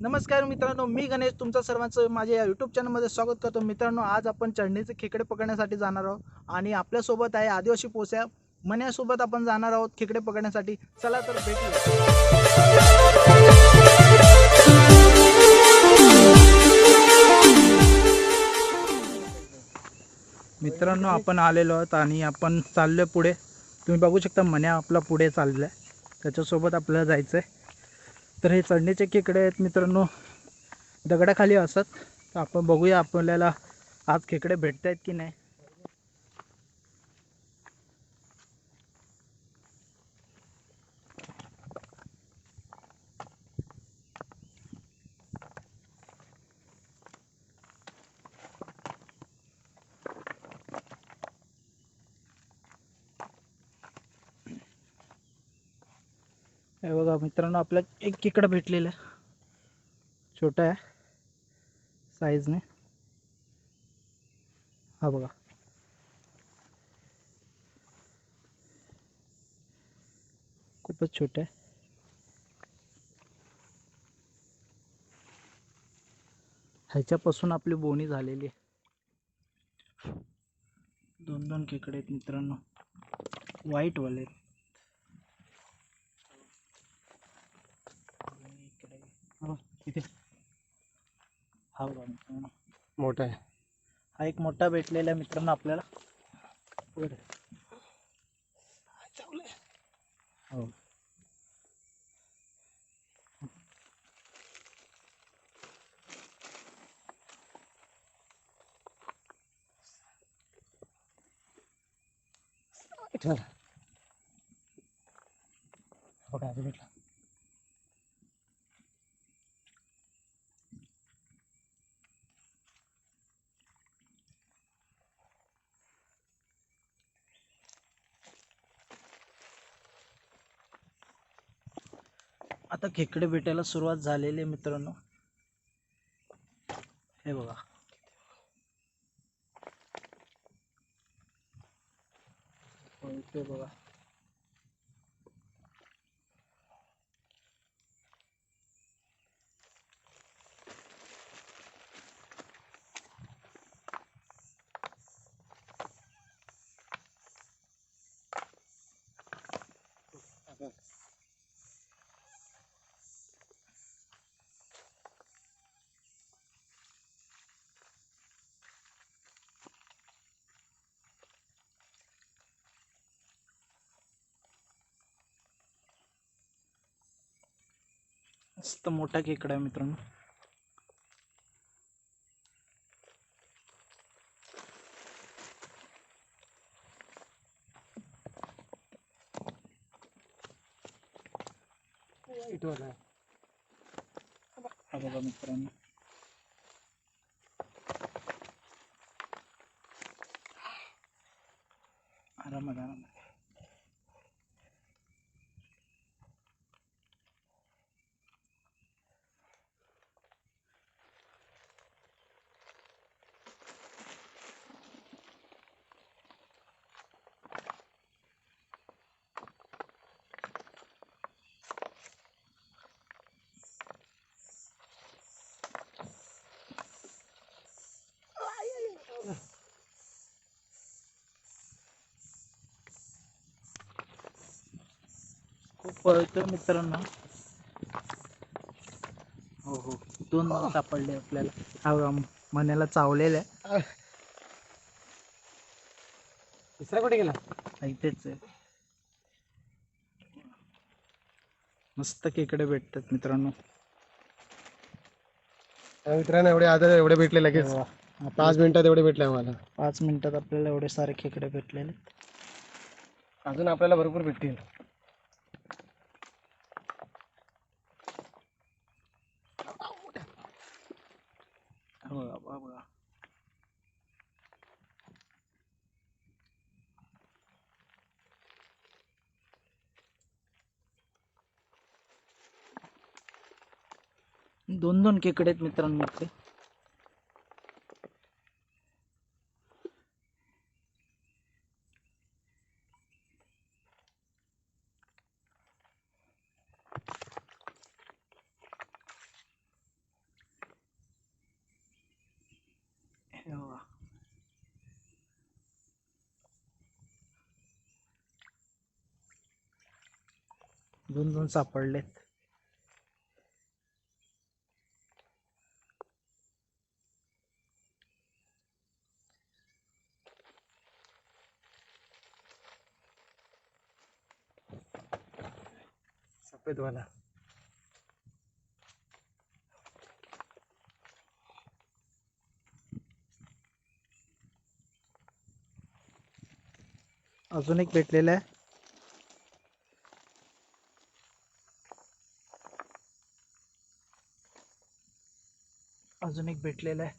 नमस्कार मित्रांनो मी गणेश. तुमचं सर्वांचं माझ्या या यूट्यूब चॅनलमध्ये स्वागत करतो. मित्रांनो आज आपण चढणीचे खेकडे पकडण्यासाठी जाणार आहोत आणि आपल्यासोबत आहे आदिवासी पोस्या. मन्यासोबत आपण जाणार आहोत खेकडे पकडण्यासाठी. चला तर भेटू मित्रांनो आपण आलेलो आहोत आणि आपण चाललो पुढे. तुम्ही बघू शकता मन्या आपला पुढे चाललाय. त्याच्यासोबत आपल्याला जायचं आहे तर हे चढणीचे खेकडे आहेत मित्रांनो. दगडाखाली असतात. तर आपण बघूया आपल्याला आज खेकडे भेटत आहेत की नाही. हे बघा मित्रांनो आपला एक खेकडं भेटलेलं आहे. छोटा आहे. साईजने हा बघा. खूपच छोटा आहे. ह्याच्यापासून आपली बोणी झालेली आहे. दोन दोन खेकडे आहेत मित्रांनो. व्हाईट वाले आहेत. इकडे हा इथे. हा बघा मोठा आहे. हा एक मोठा भेटलेला आहे मित्रांनो आपल्याला. वर. हो. बघा अजून भेटला. आता खेकडे भेटायला सुरुवात झालेली आहे मित्रांनो. हे बघा. मस्त मोठा खेकडा आहे मित्रांनो. इथवर आहे. हा बघा मित्रांनो. पळतोय मित्रांनो. हो हो. दोन सापडले आपल्याला. हा मण्याला चावलेलं आहे. दुसरा कुठे गेला? हा, इथेच आहे. मस्त खेकडे भेटतात मित्रांनो. त्या मित्रांनो एवढे आता एवढे भेटले लगेच. आपल्या पाच मिनिटात एवढे भेटले आम्हाला. पाच मिनिटात आपल्याला एवढे सारे खेकडे भेटलेले. अजून आपल्याला भरपूर भेटतील. हा बघा. दोन दोन केकडे आहेत मित्रांनो इथे दोन दोन सापडलेत सफेद वाला अजून एक भेटलेला आहे. अजून एक भेटलेला आहे.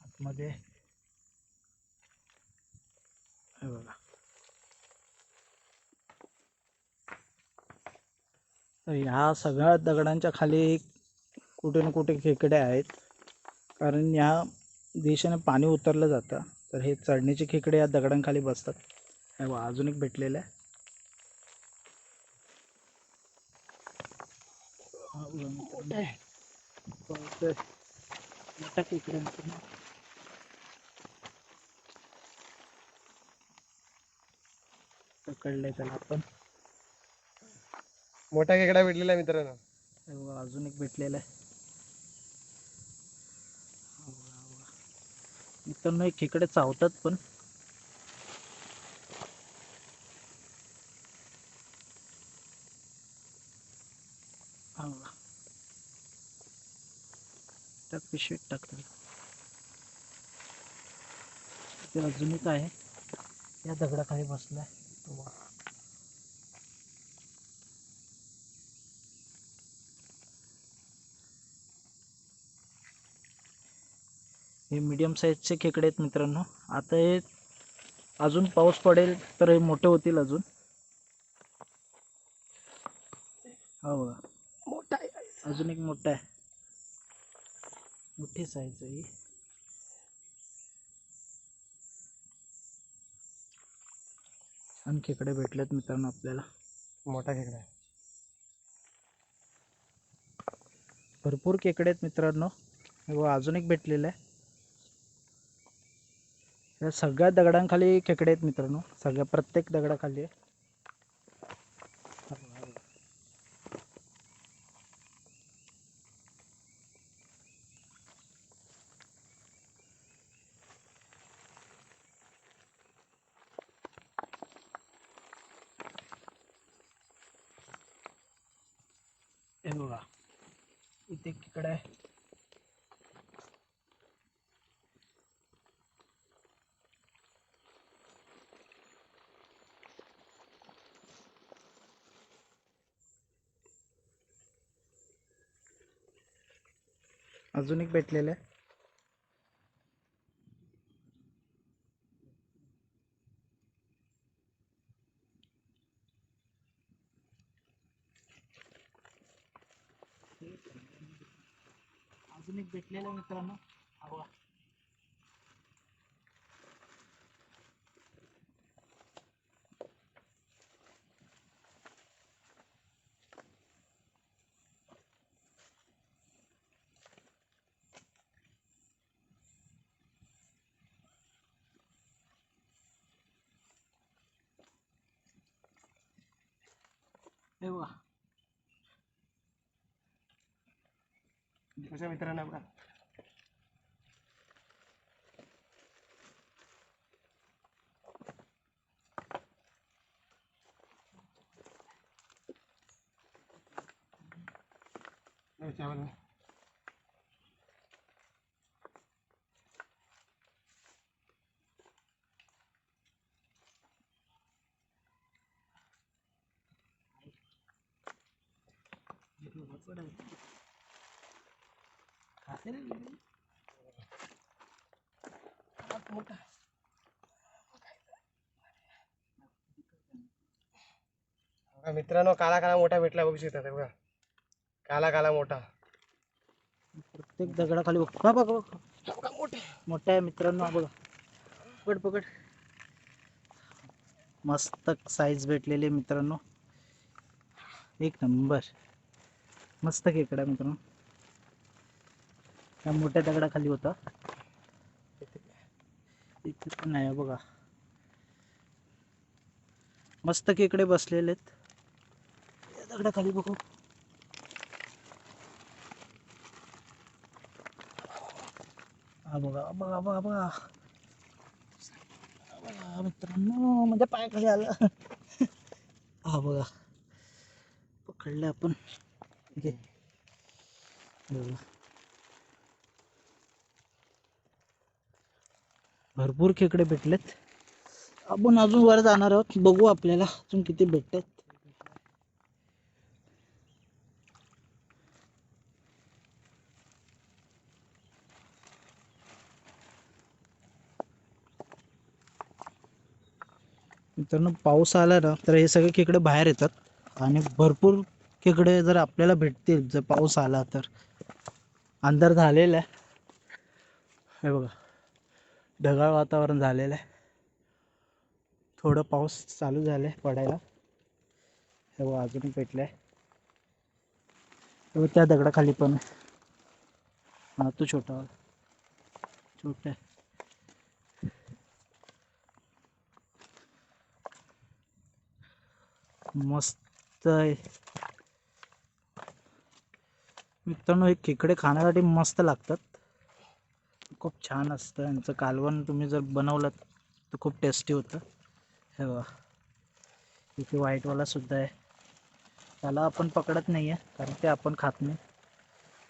आतमध्ये. हे बघा. तर ह्या सगळ्या दगडांच्या खाली कुठे ना कुठे खेकडे आहेत. कारण ह्या दिशेने पाणी उतरलं जातं. तर हे चढणीचे खेकडे या दगडांखाली बसतात. हे बघा, अजून एक भेटलेलं आहे. Okay. मित्रांनो. पकडलंय त्याला आपण मोठा खेकडा भेटलेला आहे मित्रांनो हे बघा अजून एक भेटलेलं आहे हा बघा, हा बघा. मित्रांनो हे खेकडे चावतात पण हा बघा. टाक पिशवीत टाक त्याला. ते अजून एक आहे. या दगडाखाली बसलाय तो. हे मीडियम साईजचे खेकडे आहेत मित्रांनो. आता हे अजून पाऊस पडेल तर हे मोठे होतील अजून. हा बघा. मोठा आहे. अजून एक मोठा आहे. मोठी साईज आहे. छान खेकडे भेटलेत मित्रांनो आपल्याला. मोठा खेकडा आहे. भरपूर खेकडे आहेत मित्रांनो. बघा अजून एक भेटलेलं आहे. या सगळ्या दगडांखाली खेकडे आहेत मित्रांनो. सगळ्या प्रत्येक दगडाखाली आहे. इथे एक खेकडा आहे अजून एक भेटलेलं आहे अजून एक भेटलेलं आहे मित्रांनो हा बघा. हे बघा कशा मित्रांनो बघा नाही, चावल नाही. बघा, मित्रांनो काला काला मोठा भेटला बघू शकता बघा. काला काला मोठा. प्रत्येक दगडाखाली बघ. बघ बघ. मोठा मोठा आहे मित्रांनो बघा. पकड पकड. मस्त साईज भेटलेली आहे मित्रांनो. एक नंबर मस्त केकडा मित्रांनो. त्या मोठ्या दगडाखाली होता. इथे पण आहे बघा. मस्त केकडे बसलेले आहेत. दगडाखाली बघू. हा बघा बघा बघा बघा. बघा मित्रांनो म्हणजे पाय खाली आलं. हा बघा. पकडलं आपण. ठीक आहे. बघा. भरपूर खेकडे भेटलेत. आपण अजून वर जाणार आहोत. बघू आपल्याला अजून किती भेटतात. मित्रांनो पाऊस आला ना तर हे सगळे खेकडे बाहेर येतात. आणि भरपूर खेकडे जर आपल्याला भेटतील जर पाऊस आला तर. अंधार झालेला आहे. हे बघा. ढगाळ वातावरण झालेलं आहे. थोडं पाऊस चालू झालं आहे पडायला. हे अजून पेटलं आहे त्या दगडाखाली पण हा तो छोटा वाला. छोटा आहे. मस्त आहे. मित्रांनो हे खेकडे खाण्यासाठी मस्त लागतात. खूप छान असतं. यांचं कालवण तुम्ही जर बनवलं तर खूप टेस्टी होतं. हे बघा. इथे व्हाईटवालासुद्धा आहे. त्याला आपण पकडत नाही आहे कारण ते आपण खात नाही.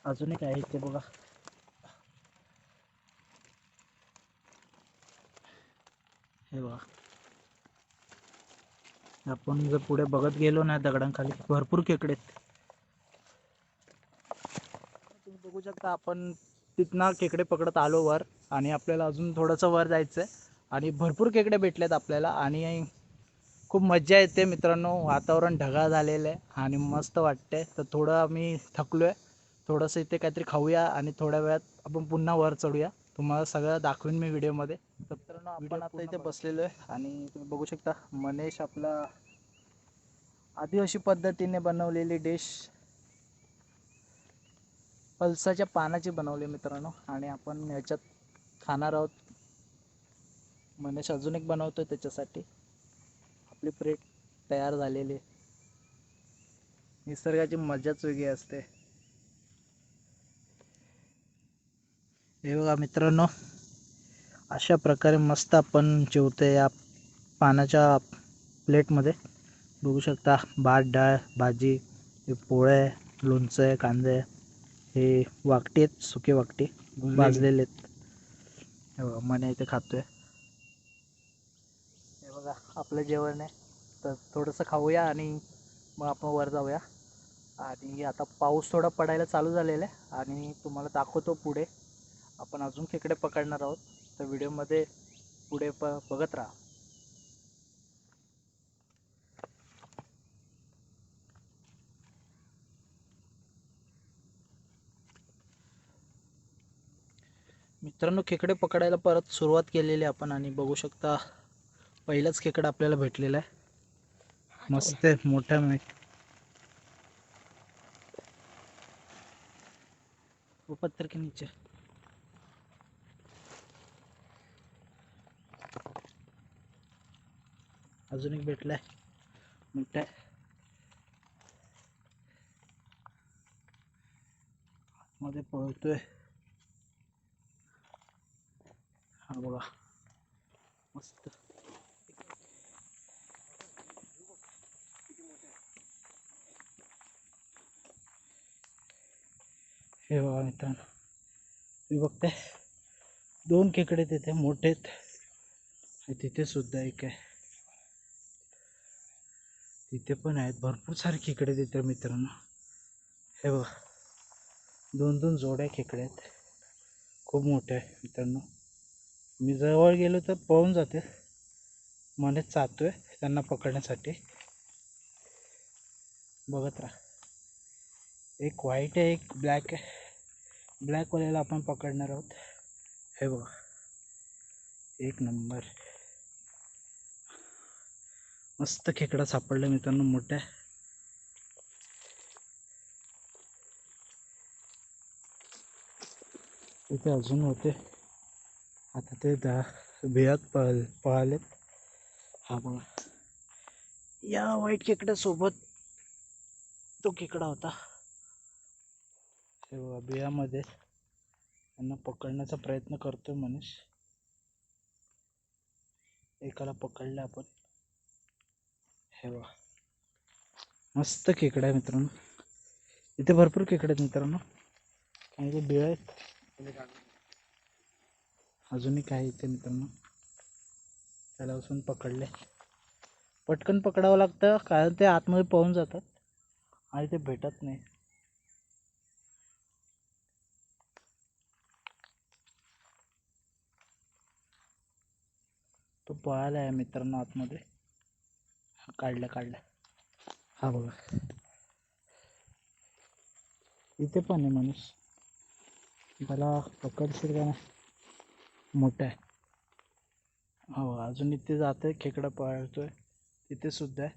अजून एक आहे इथे बघा. हे बघा. आपण जर पुढे बघत गेलो ना दगडांखाली भरपूर केकडे आहेत. तुम्ही बघू शकता आपण तिथनं खेकडे पकडत आलो वर आणि आपल्याला अजून थोडंसं वर जायचं आहे आणि भरपूर खेकडे भेटलेत आपल्याला आणि खूप मजा येते मित्रांनो. वातावरण ढगाळ झालेलं आहे आणि मस्त वाटते तर थोडं आम्ही थकलो आहे थोडंसं इथे काहीतरी खाऊया आणि थोड्या वेळात आपण पुन्हा वर चढूया. तुम्हाला सगळं दाखवीन मी व्हिडिओमध्ये. तर मित्रांनो आपण आता इथे बसलेलो आहे आणि तुम्ही बघू शकता मनेश आपला आदिवासी पद्धतीने बनवलेली डिश. पलसाच्या पानाची बनवले मित्रांनो. आणि आपण ह्याच्यात खाणार आहोत. मनेश अजून एक बनवतोय त्याच्यासाठी. आपली प्लेट तयार झालेली आहे. निसर्गाची मजाच वेगळी असते. हे बघा मित्रांनो अशा प्रकारे मस्त आपण जेवतो या पानाच्या प्लेटमध्ये. बघू शकता भात डाळ भाजी हे पोळे लोणचं आहे कांदे. हे वाकटी आहेत सुके वाकटी भाजलेले. आहेत. हे बघा मने इथे खातोय. हे बघा आपलं जेवण आहे. तर थोडंसं खाऊया आणि मग आपण वर जाऊया. आणि आता पाऊस थोडा पडायला चालू झालेला आहे आणि तुम्हाला दाखवतो पुढे. आपण अजून खेकडे पकडणार आहोत. तर व्हिडिओमध्ये पुढे प बघत राहा. मित्रांनो खेकडे पकडायला परत सुरुवात केलेली आपण आणि बघू शकता पहिलाच खेकडा आपल्याला भेटलेला आहे. मस्त आहे मोठा मी वो पत्थर के नीचे. अजून एक भेटलाय. मोठा मध्ये पळतोय. हा बघा मस्त हे बघा मित्रांनो तुम्ही बघताय दोन खेकडे तिथे मोठे आहेत तिथे सुद्धा एक आहे तिथे पण आहेत भरपूर सारे खेकडे तिथे मित्रांनो हे बघा दोन दोन जोड्या खेकडे आहेत खूप मोठे आहे मित्रांनो मी जवळ गेलो तर पळून जाते. मनेच चाहतोय त्यांना पकडण्यासाठी. बघत राहा. एक व्हाईट आहे एक ब्लॅक आहे. ब्लॅकवाल्याला आपण पकडणार आहोत. हे बघा. एक नंबर मस्त खेकडा सापडला मित्रांनो मोठ्या. इथे अजून होते. आता ते दहा बियात पळ पळालेत. हा बघा. या वाईट खेकड्यासोबत तो खेकडा होता. हे बघा बियामध्ये त्यांना पकडण्याचा प्रयत्न करतोय मनीष. एकाला पकडलं आपण. हे बघा. मस्त खेकडा आहे मित्रांनो. इथे भरपूर खेकडे आहेत मित्रांनो. काही ते बिळ आहेत. अजूनही काही इथे मित्रांनो त्याला असून पकडले. पटकन पकडावं लागतं कारण ते आतमध्ये पळून जातात आणि ते भेटत नाही. तो पळायला आहे मित्रांनो आतमध्ये. हा काढला काढला. हा बघा. इथे पण आहे माणूस. त्याला पकडशील का नाही? मोठं आहे. हो अजून इथे जात आहे खेकडा पळतोय. तिथे सुद्धा आहे.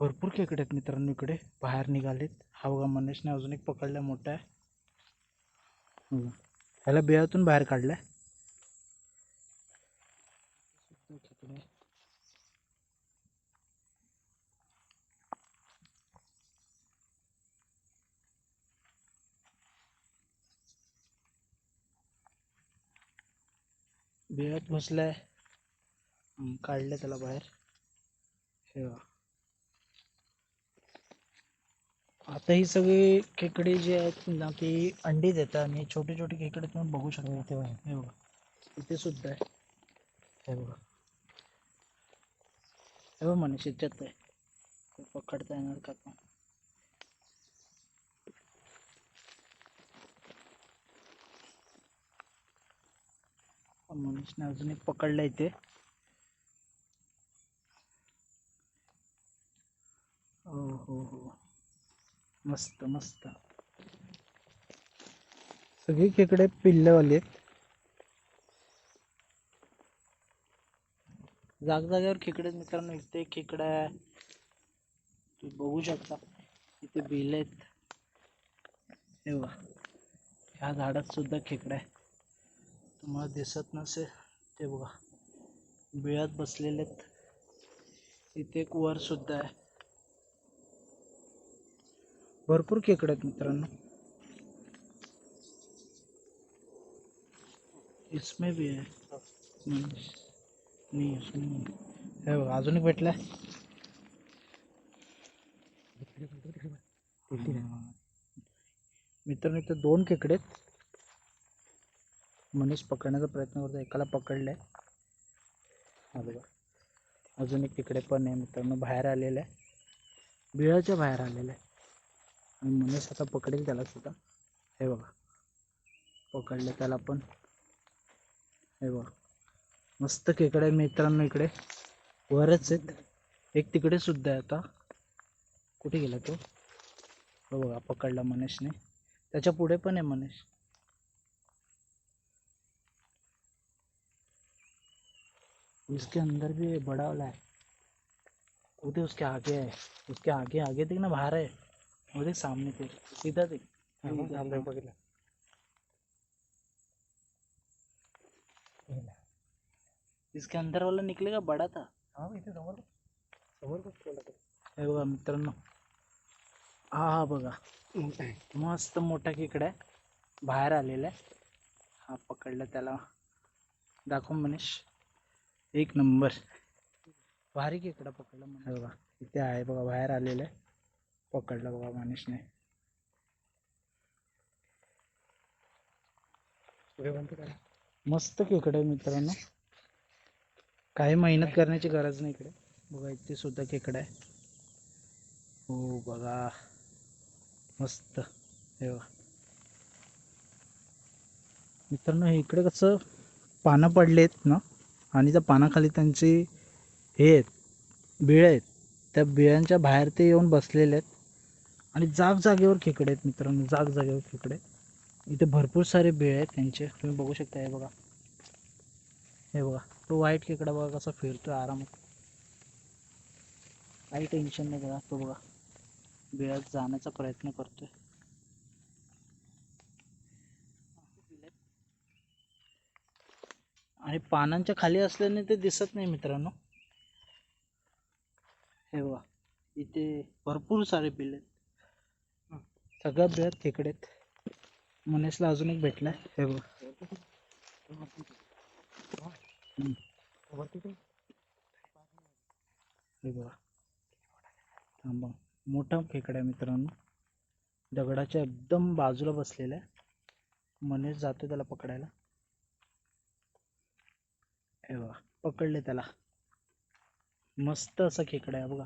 भरपूर खेकडे आहेत मित्रांनो इकडे. बाहेर निघालेत. हावगा मनेशने मनीषने अजून एक पकडला मोठा आहे. ह्याला बियातून बाहेर काढलाय आहे. बिळात बसलाय काढलं त्याला बाहेर. हे आता ही सगळी खेकडे जी आहेत ना ती अंडी देतात आणि छोटे छोटे खेकडे तुम्ही बघू शकता इथे बघा हे बघा. इथे सुद्धा आहे. हे बघा. हे बघा म्हणे शेतात आहे. पकडता येणार का? पण मनीषने अजून एक पकडलं इथे हो हो हो. मस्त मस्त. सगळी खेकडे पिल्लवाली आहेत. जागजागेवर खेकडे मित्रांनो. इथे खेकडा आहे. तुम्ही बघू शकता. इथे बिल आहेत. हे बघा. ह्या झाडात सुद्धा खेकडा आहे. तुम्हाला दिसत नसेल ते बघा. बिळात बसलेले आहेत इथे एक वर सुद्धा आहे. भरपूर खेकडे आहेत मित्रांनो. इसमें भी है नहीं नहीं इसमें नहीं. हे बघा अजून एक भेटलाय. मित्रांनो इथे दोन खेकडे आहेत. मनीष पकडण्याचा प्रयत्न करतो एकाला पकडलंय. हा बघा. अजून एक तिकडे पण आहे मित्रांनो. बाहेर आलेलं आहे. बिळाच्या बाहेर आलेलं आहे. आणि मनीष आता पकडेल त्याला सुद्धा. हे बघा. पकडलं त्याला पण. हे बघा. मस्त खेकडे मित्रांनो इकडे. वरच आहेत. एक तिकडे सुद्धा आहे आता. कुठे गेला तो? हो बघा पकडला मनीषने. त्याच्या पुढे पण आहे मनीष. इसके अंदर भी बड़ा वाला है। वो देख उसके आगे है। उसके आगे आगे देख ना बाहर है। वो देख सामने पे सीधा देख। इसके अंदर वाला निकलेगा बड़ा था। हा इथे समोर समोर बघ. हे मित्रांनो हा हा बघा मस्त मोठा खेकडा आहे बाहेर आलेला आहे हा पकडला त्याला दाखव मनीष। एक नंबर. भारी खेकडा पकडला म्हणे. बघा इथे आहे बघा बाहेर आलेलं आहे. पकडला बघा करा. मस्त खेकडा आहे मित्रांनो. काही मेहनत करण्याची गरज नाही इकडे. बघा इथे सुद्धा खेकडा आहे. हो बघा. मस्त. हे बघा. मित्रांनो हे इकडे कसं पानं पडलेत ना? आणि त्या पानाखाली त्यांची हे आहेत बिळ आहेत. त्या बिळांच्या बाहेर ते येऊन बसलेले आहेत. आणि जाग जागेवर खेकडे आहेत मित्रांनो जाग जागेवर खेकडे इथे भरपूर सारे बिळ आहेत त्यांचे. तुम्ही बघू शकता हे बघा. हे बघा तो व्हाईट खेकडा बघा कसा फिरतोय आरामात. काही टेन्शन नाही बघा तो बघा. बिळात जाण्याचा प्रयत्न करतोय. आणि पानांच्या खाली असल्याने ते दिसत नाही मित्रांनो. हे बघा इथे भरपूर सारे बिल आहेत. सगळ्या बृहत तिकडे मनेशला अजून एक भेटलाय. हे बघ. हे बघा. थांबा. मोठा खेकडा आहे मित्रांनो. दगडाच्या एकदम बाजूला बसलेला आहे. मनेश जातो त्याला पकडायला. हे बघा पकडले त्याला. मस्त असा खेकडा आहे बघा.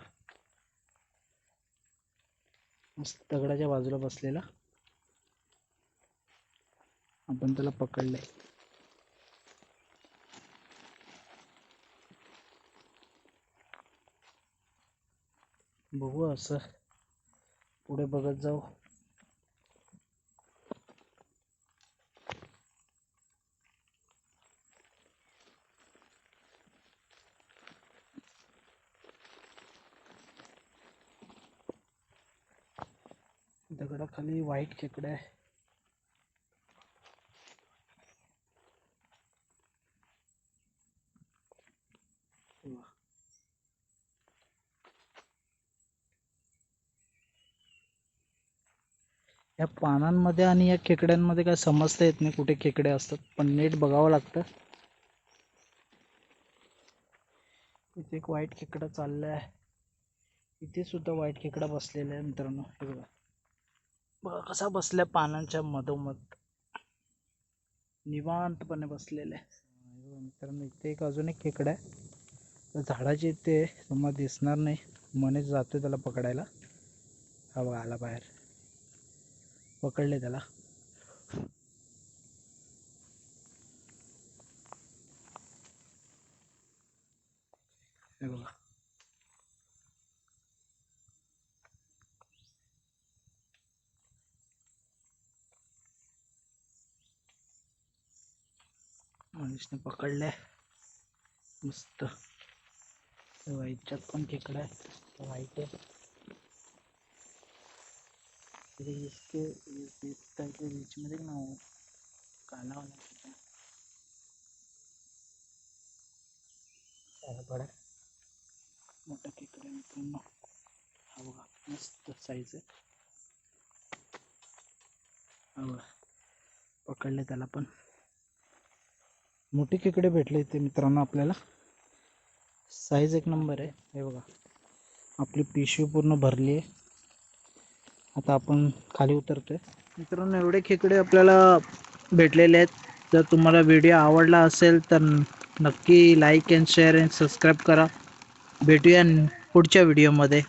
मस्त दगडाच्या बाजूला बसलेला. आपण त्याला पकडले बघू असं. पुढे बघत जाऊ. दगडाखाली व्हाईट खेकडे आहे. या पानांमध्ये आणि या खेकड्यांमध्ये काय समजता येत नाही कुठे खेकडे असतात पण नीट बघावं लागतं. इथे एक व्हाईट खेकडा चाललाय. इथे सुद्धा व्हाईट खेकडा बसलेला आहे मित्रांनो हे बघा. कसा बसल्या पानांच्या मधोमध? निवांतपणे बसलेले आहे मित्रांनो इथे एक अजून एक खेकडा आहे. झाडाचे झाडाची इथे तुम्हाला दिसणार नाही. मनेच जातोय त्याला पकडायला. हा बघा आला बाहेर. पकडले त्याला हे बघा मनीषने पकडले मस्त। व्हाईटच्यात पण खेकडा आहे व्हाईट आहे इथे इसके इस- इस टाइप के बीच में देखना वो काला वाला खेकडा त्याला बडा। मोठा खेकडा आहे मित्रांनो हा बघा मस्त साईज आहे हा बघा पकडले त्याला पण मोठे खेकडे भेटले इथे मित्रांनो आपल्याला. साईज एक नंबर आहे. हे बघा. आपली पिशवी पूर्ण भरली आहे. आता आपण खाली उतरतोय. मित्रांनो एवढे खेकडे आपल्याला भेटलेले आहेत. जर तुम्हाला व्हिडिओ आवडला असेल तर नक्की like and share and subscribe करा. भेटूया पुढच्या व्हिडिओमध्ये